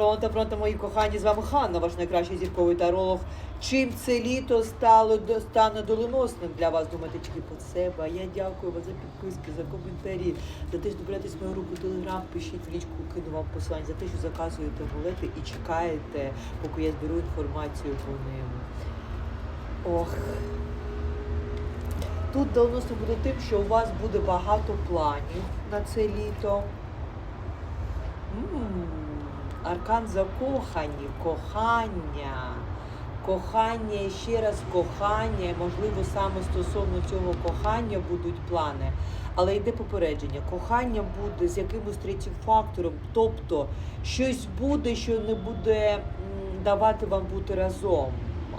Пронто, пронто, мої кохані, з вами Ханна, ваш найкращий зірковий таролог. Чим це літо стало стане доленосним для вас? Думаєте тільки по себе. Я дякую вам за підписки, за коментарі, за те, що добираєтесь мою групу Телеграм, пишіть в лічку, кину вам посилання, за те, що заказуєте рулети і чекаєте, поки я зберу інформацію по ним. Ох. Тут доленосно буде тим, що у вас буде багато планів на це літо. Аркан закохані, кохання, кохання і ще раз кохання, можливо, саме стосовно цього кохання будуть плани. Але йде попередження. Кохання буде з якимось третім фактором, тобто щось буде, що не буде давати вам бути разом.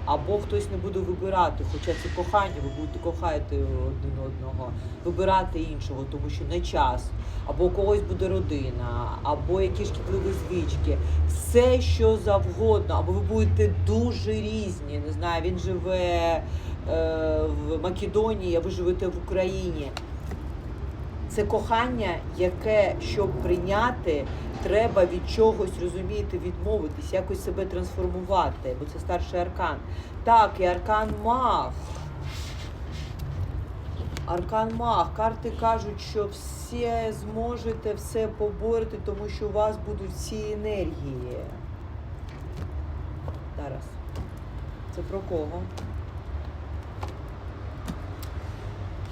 Або хтось не буде вибирати, хоча це кохання, ви будете кохати один одного, вибирати іншого, тому що не час, або у когось буде родина, або якісь шкідливі звички, все що завгодно, або ви будете дуже різні. Не знаю, він живе е, в Македонії, а ви живете в Україні. Це кохання, яке, щоб прийняти, треба від чогось розумієте, відмовитись, якось себе трансформувати, бо це старший аркан. Так, і аркан маг. Аркан маг. Карти кажуть, що все зможете все поборити, тому що у вас будуть ці енергії. Зараз. Це про кого?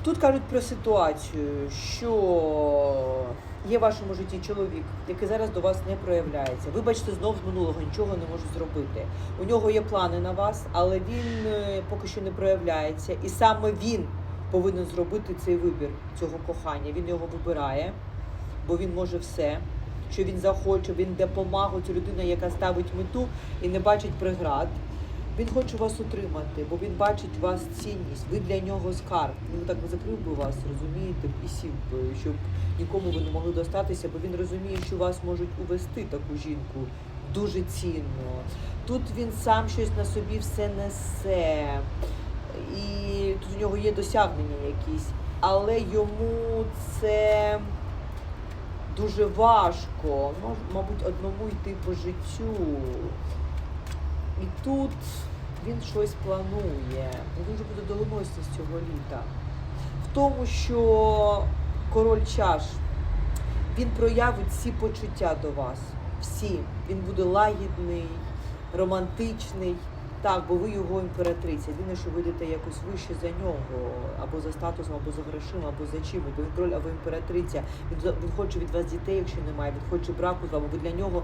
Тут кажуть про ситуацію, що є в вашому житті чоловік, який зараз до вас не проявляється. Вибачте, знов з минулого нічого не можу зробити. У нього є плани на вас, але він е, поки що не проявляється. І саме він повинен зробити цей вибір цього кохання. Він його вибирає, бо він може все. Що він захоче, він допомагає, ця людина, яка ставить мету і не бачить преград. Він хоче вас утримати, бо він бачить вас цінність. Ви для нього скарб. Він так закрив би вас, розумієте, і сів би, щоб нікому ви не могли достатися, бо він розуміє, що вас можуть увести таку жінку дуже цінно. Тут він сам щось на собі все несе, у нього є досягнення якісь, але йому це дуже важко. Ну, мабуть, одному йти по життю. І тут він щось планує. Він дуже буде доленосний з цього літа. В тому, що король чаш, він проявить всі почуття до вас. Всі. Він буде лагідний, романтичний. Так, бо ви його імператриця. Єдине, що ви йдете якось вище за нього, або за статусом, або за грошима, або за чим, Бо він король, а ви імператриця. Він, він хоче від вас дітей, якщо немає. Він хоче браку з вами. Ви для нього